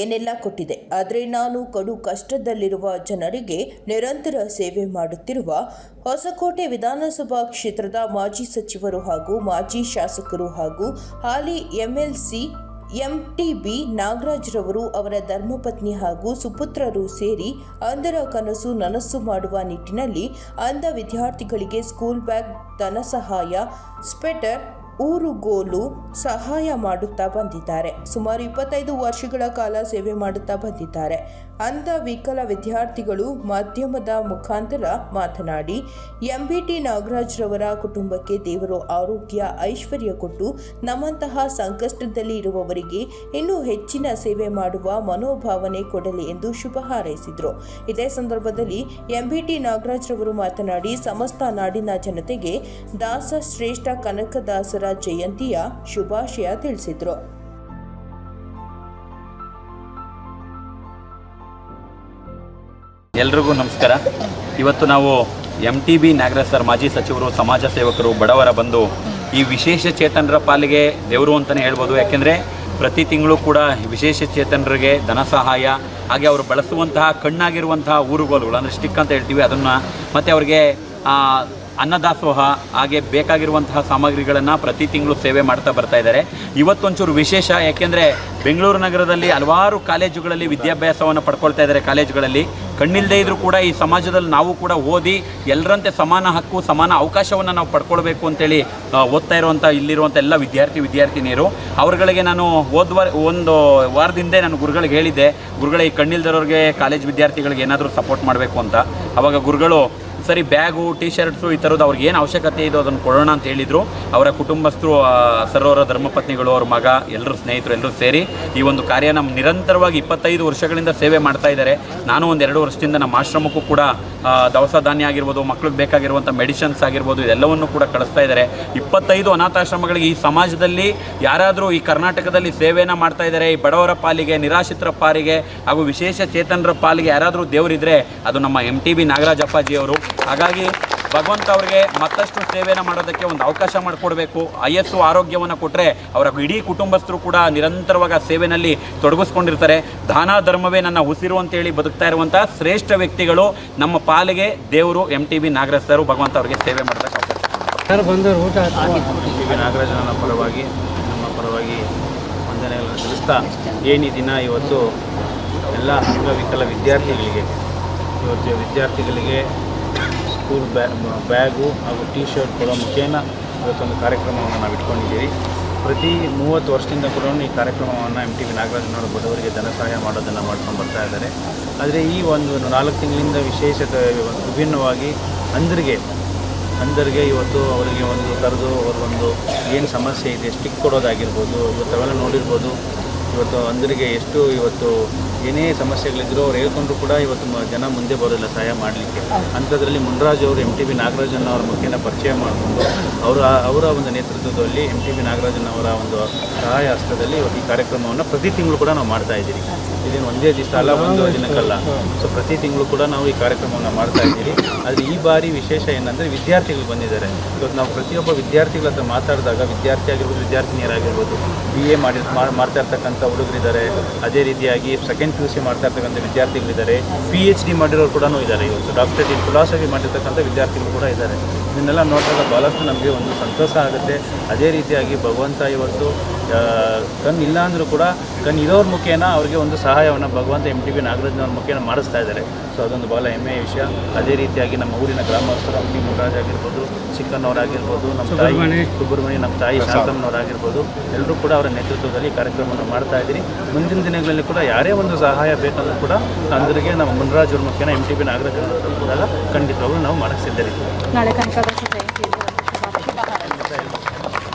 ಏನೆಲ್ಲ ಕೊಟ್ಟಿದೆ? ಆದರೆ ನಾನು ಕಡು ಕಷ್ಟದಲ್ಲಿರುವ ಜನರಿಗೆ ನಿರಂತರ ಸೇವೆ ಮಾಡುತ್ತಿರುವ ಹೊಸಕೋಟೆ ವಿಧಾನಸಭಾ ಕ್ಷೇತ್ರದ ಮಾಜಿ ಸಚಿವರು ಹಾಗೂ ಮಾಜಿ ಶಾಸಕರು ಹಾಗೂ ಹಾಲಿ ಎಂಎಲ್ಸಿ ಎಂಟಿಬಿ ನಾಗರಾಜ್ರವರು ಅವರ ಧರ್ಮಪತ್ನಿ ಹಾಗೂ ಸುಪುತ್ರರು ಸೇರಿ ಅಂಧರ ಕನಸು ನನಸು ಮಾಡುವ ನಿಟ್ಟಿನಲ್ಲಿ ಅಂಧ ವಿದ್ಯಾರ್ಥಿಗಳಿಗೆ ಸ್ಕೂಲ್ ಬ್ಯಾಗ್, ಧನ ಸಹಾಯ, ಸ್ವೆಟರ್ ಊರುಗೋಲು ಸಹಾಯ ಮಾಡುತ್ತಾ ಬಂದಿದ್ದಾರೆ. ಸುಮಾರು ಇಪ್ಪತ್ತೈದು ವರ್ಷಗಳ ಕಾಲ ಸೇವೆ ಮಾಡುತ್ತಾ ಬಂದಿದ್ದಾರೆ. ಅಂಧ ವಿಕಲ ವಿದ್ಯಾರ್ಥಿಗಳು ಮಾಧ್ಯಮದ ಮುಖಾಂತರ ಮಾತನಾಡಿ, ಎಂಬಿಟಿ ನಾಗರಾಜ್ರವರ ಕುಟುಂಬಕ್ಕೆ ದೇವರು ಆರೋಗ್ಯ, ಐಶ್ವರ್ಯ ಕೊಟ್ಟು ನಮ್ಮಂತಹ ಸಂಕಷ್ಟದಲ್ಲಿ ಇರುವವರಿಗೆ ಇನ್ನೂ ಹೆಚ್ಚಿನ ಸೇವೆ ಮಾಡುವ ಮನೋಭಾವನೆ ಕೊಡಲಿ ಎಂದು ಶುಭ ಹಾರೈಸಿದರು. ಇದೇ ಸಂದರ್ಭದಲ್ಲಿ ಎಂಬಿಟಿ ನಾಗರಾಜ್ರವರು ಮಾತನಾಡಿ, ಸಮಸ್ತ ನಾಡಿನ ಜನತೆಗೆ ದಾಸ ಶ್ರೇಷ್ಠ ಕನಕದಾಸರ ಜಯಂತಿಯ ಶುಭಾಶಯ ತಿಳಿಸಿದರು. ಎಲ್ರಿಗೂ ನಮಸ್ಕಾರ. ಇವತ್ತು ನಾವು M T B Nagaraj sir, ಮಾಜಿ ಸಚಿವರು, ಸಮಾಜ ಸೇವಕರು, ಬಡವರ ಬಂದು ಈ ವಿಶೇಷ ಚೇತನರ ಪಾಲಿಗೆ ದೇವರು ಅಂತಲೇ ಹೇಳ್ಬೋದು. ಯಾಕೆಂದರೆ ಪ್ರತಿ ತಿಂಗಳು ಕೂಡ ವಿಶೇಷ ಚೇತನರಿಗೆ ಧನ ಸಹಾಯ, ಹಾಗೆ ಅವರು ಬಳಸುವಂತಹ ಕಣ್ಣಾಗಿರುವಂತಹ ಊರುಗೋಲುಗಳು, ಅಂದರೆ ಸ್ಟಿಕ್ ಅಂತ ಹೇಳ್ತೀವಿ ಅದನ್ನು, ಮತ್ತು ಅವರಿಗೆ ಅನ್ನದಾಸೋಹ, ಹಾಗೆ ಬೇಕಾಗಿರುವಂತಹ ಸಾಮಗ್ರಿಗಳನ್ನು ಪ್ರತಿ ತಿಂಗಳು ಸೇವೆ ಮಾಡ್ತಾ ಬರ್ತಾ ಇದ್ದಾರೆ. ಇವತ್ತೊಂಚೂರು ವಿಶೇಷ, ಯಾಕೆಂದರೆ ಬೆಂಗಳೂರು ನಗರದಲ್ಲಿ ಹಲವಾರು ಕಾಲೇಜುಗಳಲ್ಲಿ ವಿದ್ಯಾಭ್ಯಾಸವನ್ನು ಪಡ್ಕೊಳ್ತಾ ಇದ್ದಾರೆ ಕಾಲೇಜುಗಳಲ್ಲಿ. ಕಣ್ಣಿಲ್ಲದೆ ಇದ್ರೂ ಕೂಡ ಈ ಸಮಾಜದಲ್ಲಿ ನಾವು ಕೂಡ ಓದಿ ಎಲ್ಲರಂತೆ ಸಮಾನ ಹಕ್ಕು, ಸಮಾನ ಅವಕಾಶವನ್ನು ನಾವು ಪಡ್ಕೊಳ್ಬೇಕು ಅಂತೇಳಿ ಓದ್ತಾ ಇರುವಂಥ ಇಲ್ಲಿರುವಂಥ ಎಲ್ಲ ವಿದ್ಯಾರ್ಥಿ, ವಿದ್ಯಾರ್ಥಿನಿಯರು. ಅವರುಗಳಿಗೆ ನಾನು ಹೋದ ವಾರ, ಒಂದು ವಾರದಿಂದ ನಾನು ಗುರುಗಳಿಗೆ ಹೇಳಿದ್ದೆ, ಗುರುಗಳ ಈ ಕಣ್ಣಿಲ್ದಿರೋರಿಗೆ ಕಾಲೇಜ್ ವಿದ್ಯಾರ್ಥಿಗಳಿಗೆ ಏನಾದರೂ ಸಪೋರ್ಟ್ ಮಾಡಬೇಕು ಅಂತ. ಅವಾಗ ಗುರುಗಳು ಸರಿ, ಬ್ಯಾಗು ಟಿ ಶರ್ಟ್ಸು ಈ ಥರದ್ದು ಅವ್ರಿಗೆ ಏನು ಅವಶ್ಯಕತೆ ಇದೆ ಅದನ್ನು ಕೊಡೋಣ ಅಂತ ಹೇಳಿದರು. ಅವರ ಕುಟುಂಬಸ್ಥರು ಸರ್ವರ ಧರ್ಮಪತ್ನಿಗಳು, ಅವ್ರ ಮಗ, ಎಲ್ಲರೂ ಸ್ನೇಹಿತರು, ಎಲ್ಲರೂ ಸೇರಿ ಈ ಒಂದು ಕಾರ್ಯ ನಮ್ಮ ನಿರಂತರವಾಗಿ ಇಪ್ಪತ್ತೈದು ವರ್ಷಗಳಿಂದ ಸೇವೆ ಮಾಡ್ತಾ ಇದ್ದಾರೆ. ನಾನು ಒಂದು ಎರಡು ವರ್ಷದಿಂದ ನಮ್ಮ ಆಶ್ರಮಕ್ಕೂ ಕೂಡ ದವಸ ಧಾನ್ಯ ಆಗಿರ್ಬೋದು, ಮಕ್ಳಿಗೆ ಬೇಕಾಗಿರುವಂಥ ಮೆಡಿಸಿನ್ಸ್ ಆಗಿರ್ಬೋದು, ಇದೆಲ್ಲವನ್ನು ಕೂಡ ಕಳಿಸ್ತಾ ಇದ್ದಾರೆ. ಇಪ್ಪತ್ತೈದು ಅನಾಥಾಶ್ರಮಗಳಿಗೆ ಈ ಸಮಾಜದಲ್ಲಿ ಯಾರಾದರೂ ಈ ಕರ್ನಾಟಕದಲ್ಲಿ ಸೇವೆಯನ್ನು ಮಾಡ್ತಾ ಇದ್ದಾರೆ, ಈ ಬಡವರ ಪಾಲಿಗೆ, ನಿರಾಶ್ರಿತರ ಪಾಲಿಗೆ ಹಾಗೂ ವಿಶೇಷ ಚೇತನರ ಪಾಲಿಗೆ ಯಾರಾದರೂ ದೇವರಿದ್ರೆ ಅದು ನಮ್ಮ ಎಂ ಟಿ ಬಿ ನಾಗರಾಜಪ್ಪಾಜಿಯವರು. ಹಾಗಾಗಿ ಭಗವಂತ ಅವರಿಗೆ ಮತ್ತಷ್ಟು ಸೇವೆಯನ್ನು ಮಾಡೋದಕ್ಕೆ ಒಂದು ಅವಕಾಶ ಮಾಡಿಕೊಡ್ಬೇಕು. ಐಎಸ್ಸು ಆರೋಗ್ಯವನ್ನು ಕೊಟ್ಟರೆ ಅವರ ಇಡೀ ಕುಟುಂಬಸ್ಥರು ಕೂಡ ನಿರಂತರವಾಗಿ ಸೇವೆಯಲ್ಲಿ ಸೇವೆನಲ್ಲಿ ತೊಡಗಿಸ್ಕೊಂಡಿರ್ತಾರೆ. ದಾನ ಧರ್ಮವೇ ನನ್ನ ಉಸಿರು ಅಂತೇಳಿ ಬದುಕ್ತಾ ಇರುವಂಥ ಶ್ರೇಷ್ಠ ವ್ಯಕ್ತಿಗಳು ನಮ್ಮ ಪಾಲಿಗೆ ದೇವರು M T B Nagaraj sir ಭಗವಂತ ಅವರಿಗೆ ಸೇವೆ ಮಾಡೋದಕ್ಕೆ ಅವಕಾಶ ಬಂದರು ಬಂದವರು ಊಟ ಟಿ ನಾಗರಾಜನ ಪರವಾಗಿ ನಮ್ಮ ಪರವಾಗಿ ವಂದನೆಗಳನ್ನು ತಿಳಿಸ್ತಾ ಏನು ದಿನ ಇವತ್ತು ಎಲ್ಲ ಅಂಗವಿಕಲ ವಿದ್ಯಾರ್ಥಿಗಳಿಗೆ ಇವತ್ತು ವಿದ್ಯಾರ್ಥಿಗಳಿಗೆ ಸ್ಕೂಲ್ ಬ್ಯಾ ಬ್ಯಾಗು ಹಾಗೂ ಟಿ ಶರ್ಟ್ ಕೊಡೋ ಮುಖೇನ ಇವತ್ತೊಂದು ಕಾರ್ಯಕ್ರಮವನ್ನು ನಾವು ಇಟ್ಕೊಂಡಿದ್ದೀವಿ ಪ್ರತಿ ಮೂವತ್ತು ವರ್ಷದಿಂದ ಕೂಡ ಈ ಕಾರ್ಯಕ್ರಮವನ್ನು ಎಂ ಟಿ ವಿ ನಾಗರಾಜನವರು ಬಡವರಿಗೆ ಧನ ಸಹಾಯ ಮಾಡೋದನ್ನು ಮಾಡ್ಕೊಂಡು ಬರ್ತಾ ಇದ್ದಾರೆ. ಆದರೆ ಈ ಒಂದು ನಾಲ್ಕು ತಿಂಗಳಿಂದ ವಿಶೇಷತೆ ವಿಭಿನ್ನವಾಗಿ ಅಂದರಿಗೆ ಅಂದರಿಗೆ ಇವತ್ತು ಅವರಿಗೆ ಒಂದು ಕರೆದು ಒಂದು ಏನು ಸಮಸ್ಯೆ ಇದೆ ಸ್ಟಿಕ್ ಕೊಡೋದಾಗಿರ್ಬೋದು, ಇವತ್ತು ಅವೆಲ್ಲ ನೋಡಿರ್ಬೋದು, ಇವತ್ತು ಅಂದರಿಗೆ ಎಷ್ಟು ಇವತ್ತು ಏನೇ ಸಮಸ್ಯೆಗಳಿದ್ರು ಅವ್ರು ಹೇಳ್ಕೊಂಡ್ರು ಕೂಡ ಇವತ್ತು ಜನ ಮುಂದೆ ಬರೋದಿಲ್ಲ ಸಹಾಯ ಮಾಡಲಿಕ್ಕೆ. ಅಂಥದ್ರಲ್ಲಿ ಮುನ್ರಾಜ್ ಅವರು ಎಂ ಟಿ ಬಿ ನಾಗರಾಜನ್ ಅವರ ಮುಖೇನ ಪರಿಚಯ ಮಾಡಿಕೊಂಡು ಅವರ ಅವರ ಒಂದು ನೇತೃತ್ವದಲ್ಲಿ ಎಂ ಟಿ ಬಿ ನಾಗರಾಜನ್ ಅವರ ಒಂದು ಸಹಾಯ ಹಸ್ತದಲ್ಲಿ ಈ ಕಾರ್ಯಕ್ರಮವನ್ನು ಪ್ರತಿ ತಿಂಗಳು ಕೂಡ ನಾವು ಮಾಡ್ತಾ ಇದ್ದೀವಿ ಇದೇನು ಒಂದೇ ದಿವಸ ಅಲ್ಲ, ಒಂದು ದಿನಕ್ಕಲ್ಲ. ಸೊ ಪ್ರತಿ ತಿಂಗಳು ಕೂಡ ನಾವು ಈ ಕಾರ್ಯಕ್ರಮವನ್ನು ಮಾಡ್ತಾ ಇದ್ದೀವಿ ಆದರೆ ಈ ಬಾರಿ ವಿಶೇಷ ಏನಂದರೆ ವಿದ್ಯಾರ್ಥಿಗಳು ಬಂದಿದ್ದಾರೆ. ಇವತ್ತು ನಾವು ಪ್ರತಿಯೊಬ್ಬ ವಿದ್ಯಾರ್ಥಿಗಳ ಹತ್ರ ಮಾತಾಡಿದಾಗ, ವಿದ್ಯಾರ್ಥಿ ಆಗಿರ್ಬೋದು, ವಿದ್ಯಾರ್ಥಿನಿಯರಾಗಿರ್ಬೋದು ಬಿ ಎ ಮಾಡಿ ಮಾಡ್ತಾ ಇರ್ತಕ್ಕಂಥ ಹುಡುಗರಿದ್ದಾರೆ. ಅದೇ ರೀತಿಯಾಗಿ ಸೆಕೆಂಡ್ ಪಿ ಯು ಸಿ ಮಾಡ್ತಾ ಇರ್ತಕ್ಕಂಥ ವಿದ್ಯಾರ್ಥಿಗಳಿದ್ದಾರೆ. ಪಿ ಎಚ್ ಡಿ ಮಾಡಿರೋರು ಕೂಡ ಇದ್ದಾರೆ ಇವತ್ತು ಡಾಕ್ಟರೇಟ್ ಇನ್ ಫಿಲಾಸಫಿ ಮಾಡಿರ್ತಕ್ಕಂಥ ವಿದ್ಯಾರ್ಥಿಗಳು ಕೂಡ ಇದ್ದಾರೆ. ಇದನ್ನೆಲ್ಲ ನೋಡಿದಾಗ ಭಾಳಷ್ಟು ನಮಗೆ ಒಂದು ಸಂತೋಷ ಆಗುತ್ತೆ. ಅದೇ ರೀತಿಯಾಗಿ ಭಗವಂತ ಇವತ್ತು ಕಣ್ಣು ಇಲ್ಲ ಅಂದರೂ ಕೂಡ ಕಣ್ಣು ಇರೋರ ಮುಖೇನ ಅವರಿಗೆ ಒಂದು ಸಹಾಯವನ್ನು ಭಗವಂತ ಎಂ ಟಿ ಬಿ ನಾಗರಾಜ್ನವ್ರ ಮುಖೇನ ಮಾಡಿಸ್ತಾ ಇದ್ದಾರೆ. ಸೊ ಅದೊಂದು ಬಹಳ ಹೆಮ್ಮೆಯ ವಿಷಯ. ಅದೇ ರೀತಿಯಾಗಿ ನಮ್ಮ ಊರಿನ ಗ್ರಾಮಸ್ಥರು ಅಂಬಿ ಮುರಾಜ್ ಆಗಿರ್ಬೋದು ಚಿಕ್ಕನವರಾಗಿರ್ಬೋದು ನಮ್ಮ ತಾಯಿ ಸುಬ್ರಹ್ಮಣ್ಯ. ನಮ್ಮ ತಾಯಿ ಶಾಂತಮ್ಮನವರಾಗಿರ್ಬೋದು ಎಲ್ಲರೂ ಕೂಡ ಅವರ ನೇತೃತ್ವದಲ್ಲಿ ಈ ಕಾರ್ಯಕ್ರಮವನ್ನು ಮಾಡ್ತಾ ಇದ್ದೀನಿ. ಮುಂದಿನ ದಿನಗಳಲ್ಲಿ ಕೂಡ ಯಾರೇ ಒಂದು ಸಹಾಯ ಬೇಕಂದ್ರೂ ಕೂಡ ಅಂದರಿಗೆ ನಮ್ಮ ಮುನ್ರಾಜ್ ಅವ್ರ ಮುಖೇನ ಎಂ ಟಿ ಬಿ ನಾಗರಾಜ್ ಹೋದಾಗ ಖಂಡಿತವಾಗ್ಲೂ ನಾವು ಮಾಡಕ್ಕೆ ನಾಳೆ ಹಾರೈಕೆ.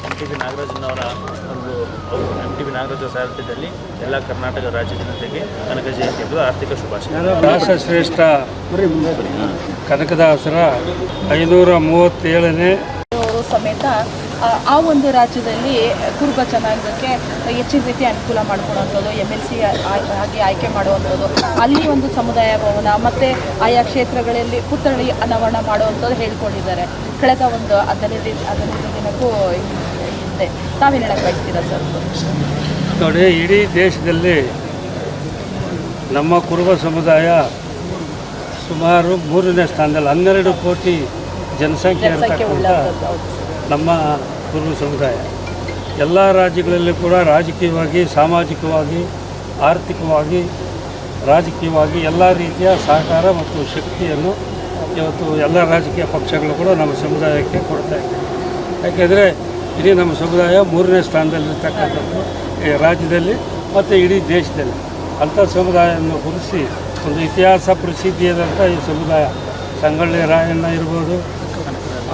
ಎಂ ಟಿ ಬಿ ನಾಗರಾಜನವರ ಒಂದು ಅವರು ಎಂ ಟಿ ವಿ ನಾಗರಾಜ ಸಾರಥ್ಯದಲ್ಲಿ ಎಲ್ಲ ಕರ್ನಾಟಕ ರಾಜ್ಯ ಜನತೆಗೆ ಕನಕ ಜಯಂತಿದು ಆರ್ಥಿಕ ಶುಭಾಶಯ. ರಾಷ್ಟ್ರಶ್ರೇಷ್ಠ ಕನಕದಾಸರ ಐನೂರ ಮೂವತ್ತೇಳನೇ ಅವರು ಸಮೇತ ಆ, ಆ ಒಂದು ರಾಜ್ಯದಲ್ಲಿ ಕುರುಬ ಜನಾಂಗಕ್ಕೆ ಹೆಚ್ಚಿನ ರೀತಿ ಅನುಕೂಲ ಮಾಡ್ಕೊಳ್ಳೋವಂಥದ್ದು ಎಂ ಎಲ್ ಸಿ ಆಗಿ ಆಯ್ಕೆ ಮಾಡುವಂಥದ್ದು ಅಲ್ಲಿ ಒಂದು ಸಮುದಾಯ ಭವನ ಮತ್ತು ಆಯಾ ಕ್ಷೇತ್ರಗಳಲ್ಲಿ ಪುತ್ಥಳಿ ಅನಾವರಣ ಮಾಡುವಂಥದ್ದು ಹೇಳ್ಕೊಂಡಿದ್ದಾರೆ. ಕಳೆದ ಒಂದು ಹದಿನೈದು ಹದಿನೈದು ದಿನಕ್ಕೂ ಹಿಂದೆ ತಾವೇನು ಹೇಳಕ್ಕೆ ಬಯಸ್ತೀರಾ ಸರ್? ನೋಡಿ ಇಡೀ ದೇಶದಲ್ಲಿ ನಮ್ಮ ಕುರುಬ ಸಮುದಾಯ ಸುಮಾರು ಮೂರನೇ ಸ್ಥಾನದಲ್ಲಿ ಹನ್ನೆರಡು ಕೋಟಿ ಜನಸಂಖ್ಯೆ ಜನಸಂಖ್ಯೆ ಇರತಕ್ಕಂಥ ನಮ್ಮ ಕುರುಬ ಸಮುದಾಯ. ಎಲ್ಲ ರಾಜ್ಯಗಳಲ್ಲಿ ಕೂಡ ರಾಜಕೀಯವಾಗಿ ಸಾಮಾಜಿಕವಾಗಿ ಆರ್ಥಿಕವಾಗಿ ರಾಜಕೀಯವಾಗಿ ಎಲ್ಲ ರೀತಿಯ ಸಹಕಾರ ಮತ್ತು ಶಕ್ತಿಯನ್ನು ಇವತ್ತು ಎಲ್ಲ ರಾಜಕೀಯ ಪಕ್ಷಗಳು ಕೂಡ ನಮ್ಮ ಸಮುದಾಯಕ್ಕೆ ಕೊಡ್ತಾ ಇದೆ ಯಾಕೆಂದರೆ ಇಡೀ ನಮ್ಮ ಸಮುದಾಯ ಮೂರನೇ ಸ್ಥಾನದಲ್ಲಿರ್ತಕ್ಕಂಥದ್ದು ಈ ರಾಜ್ಯದಲ್ಲಿ ಮತ್ತು ಇಡೀ ದೇಶದಲ್ಲಿ. ಅಂಥ ಸಮುದಾಯವನ್ನು ಹುರಿಸಿ ಒಂದು ಇತಿಹಾಸ ಪ್ರಸಿದ್ಧಿಯಾದಂಥ ಈ ಸಮುದಾಯ. ಸಂಗೊಳ್ಳಿ ರಾಯಣ್ಣ ಇರ್ಬೋದು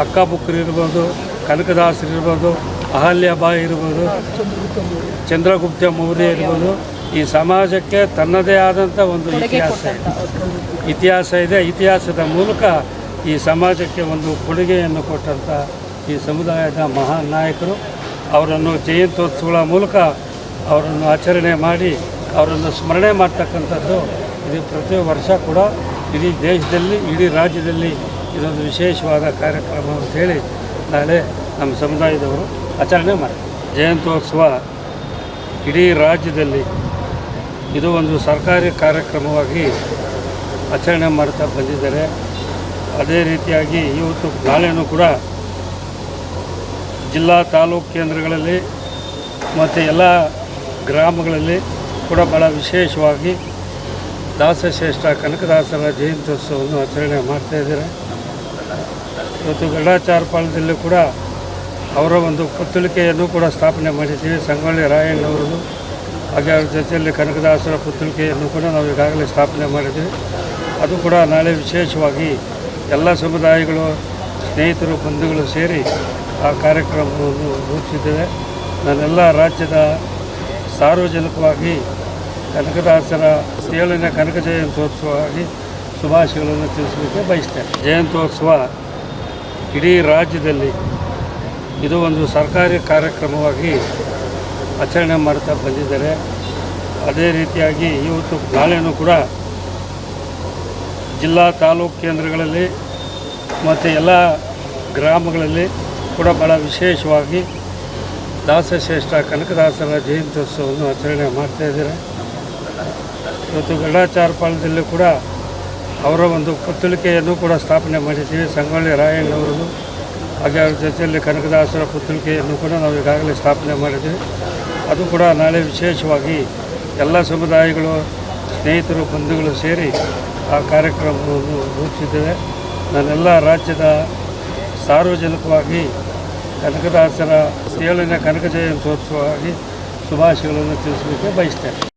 ಅಕ್ಕ ಬುಕ್ಕರು ಇರ್ಬೋದು, ಕನಕದಾಸರು ಇರ್ಬೋದು, ಅಹಲ್ಯಾಬಾಯಿ ಇರ್ಬೋದು, ಚಂದ್ರಗುಪ್ತ ಮೌರ್ಯ ಇರ್ಬೋದು. ಈ ಸಮಾಜಕ್ಕೆ ತನ್ನದೇ ಆದಂಥ ಒಂದು ಇತಿಹಾಸ ಇದೆ. ಇತಿಹಾಸ ಇದೆ. ಇತಿಹಾಸದ ಮೂಲಕ ಈ ಸಮಾಜಕ್ಕೆ ಒಂದು ಕೊಡುಗೆಯನ್ನು ಕೊಟ್ಟಂಥ ಈ ಸಮುದಾಯದ ಮಹಾನ್ ನಾಯಕರು ಅವರನ್ನು ಜಯಂತ್ಯೋತ್ಸವಗಳ ಮೂಲಕ ಅವರನ್ನು ಆಚರಣೆ ಮಾಡಿ ಅವರನ್ನು ಸ್ಮರಣೆ ಮಾಡ್ತಕ್ಕಂಥದ್ದು ಇದು ಪ್ರತಿ ವರ್ಷ ಕೂಡ ಇಡೀ ದೇಶದಲ್ಲಿ, ಇಡೀ ರಾಜ್ಯದಲ್ಲಿ ಇದೊಂದು ವಿಶೇಷವಾದ ಕಾರ್ಯಕ್ರಮ ಅಂತೇಳಿ ನಾಳೆ ನಮ್ಮ ಸಮುದಾಯದವರು ಆಚರಣೆ ಮಾಡ್ತಾರೆ. ಜಯಂತ್ಯೋತ್ಸವ ಇಡೀ ರಾಜ್ಯದಲ್ಲಿ ಇದು ಒಂದು ಸರ್ಕಾರಿ ಕಾರ್ಯಕ್ರಮವಾಗಿ ಆಚರಣೆ ಮಾಡ್ತಾ ಬಂದಿದ್ದಾರೆ. ಅದೇ ರೀತಿಯಾಗಿ ಇವತ್ತು ನಾಳೆನೂ ಕೂಡ ಜಿಲ್ಲಾ ತಾಲೂಕು ಕೇಂದ್ರಗಳಲ್ಲಿ ಮತ್ತು ಎಲ್ಲ ಗ್ರಾಮಗಳಲ್ಲಿ ಕೂಡ ಭಾಳ ವಿಶೇಷವಾಗಿ ದಾಸಶ್ರೇಷ್ಠ ಕನಕದಾಸರ ಜಯಂತ್ಯೋತ್ಸವವನ್ನು ಆಚರಣೆ ಮಾಡ್ತಾಯಿದ್ದಾರೆ ಇವತ್ತು ಗಡಾಚಾರಪಾಳದಲ್ಲಿ ಕೂಡ ಅವರ ಒಂದು ಪುತ್ತಳಿಕೆಯನ್ನು ಕೂಡ ಸ್ಥಾಪನೆ ಮಾಡಿದ್ದೀವಿ. ಸಂಗೊಳ್ಳಿ ರಾಯಣ್ಣವರದು ಹಾಗೆ ಅವ್ರ ಜೊತೆಯಲ್ಲಿ ಕನಕದಾಸರ ಪುತ್ತಳಿಕೆಯನ್ನು ಕೂಡ ನಾವು ಈಗಾಗಲೇ ಸ್ಥಾಪನೆ ಮಾಡಿದ್ದೀವಿ. ಅದು ಕೂಡ ನಾಳೆ ವಿಶೇಷವಾಗಿ ಎಲ್ಲ ಸಮುದಾಯಗಳು, ಸ್ನೇಹಿತರು, ಬಂಧುಗಳು ಸೇರಿ ಆ ಕಾರ್ಯಕ್ರಮವನ್ನು ರೂಪಿಸಿದ್ದೇವೆ. ನಾನೆಲ್ಲ ರಾಜ್ಯದ ಸಾರ್ವಜನಿಕವಾಗಿ ಕನಕದಾಸರ ಏಳನೇ ಕನಕ ಜಯಂತ್ಯೋತ್ಸವವಾಗಿ ಶುಭಾಶಯಗಳನ್ನು ತಿಳಿಸಲಿಕ್ಕೆ ಬಯಸ್ತೇನೆ. ಜಯಂತ್ಯೋತ್ಸವ ಇಡೀ ರಾಜ್ಯದಲ್ಲಿ ಇದು ಒಂದು ಸರ್ಕಾರಿ ಕಾರ್ಯಕ್ರಮವಾಗಿ ಆಚರಣೆ ಮಾಡ್ತಾ ಬಂದಿದ್ದಾರೆ. ಅದೇ ರೀತಿಯಾಗಿ ಇವತ್ತು ನಾಳೆನೂ ಕೂಡ ಜಿಲ್ಲಾ ತಾಲೂಕು ಕೇಂದ್ರಗಳಲ್ಲಿ ಮತ್ತು ಎಲ್ಲ ಗ್ರಾಮಗಳಲ್ಲಿ ಕೂಡ ಭಾಳ ವಿಶೇಷವಾಗಿ ದಾಸಶ್ರೇಷ್ಠ ಕನಕದಾಸರ ಜಯಂತ್ಯೋತ್ಸವವನ್ನು ಆಚರಣೆ ಮಾಡ್ತಾಯಿದ್ದಾರೆ ಇವತ್ತು ಗರುಡಾಚಾರಪಾಳ್ಯದಲ್ಲೂ ಕೂಡ ಅವರ ಒಂದು ಪುತ್ತಳಿಕೆಯನ್ನು ಕೂಡ ಸ್ಥಾಪನೆ ಮಾಡಿದ್ದೀವಿ. ಸಂಗೊಳ್ಳಿ ರಾಯಣ್ಣವರದು ಹಾಗೆ ಅವ್ರ ಜೊತೆಯಲ್ಲಿ ಕನಕದಾಸರ ಪುತ್ತಳಿಕೆಯನ್ನು ಕೂಡ ನಾವು ಈಗಾಗಲೇ ಸ್ಥಾಪನೆ ಮಾಡಿದ್ದೀವಿ. ಅದು ಕೂಡ ನಾಳೆ ವಿಶೇಷವಾಗಿ ಎಲ್ಲ ಸಮುದಾಯಗಳು, ಸ್ನೇಹಿತರು, ಬಂಧುಗಳು ಸೇರಿ ಆ ಕಾರ್ಯಕ್ರಮವನ್ನು ರೂಪಿಸಿದ್ದೇವೆ ನಾನೆಲ್ಲ ರಾಜ್ಯದ ಸಾರ್ವಜನಿಕವಾಗಿ ಕನಕದಾಸರ ಏಳನೇ ಕನಕ ಜಯಂತ್ಯೋತ್ಸವವಾಗಿ ಶುಭಾಶಯಗಳನ್ನು ತಿಳಿಸಲಿಕ್ಕೆ ಬಯಸ್ತೇನೆ.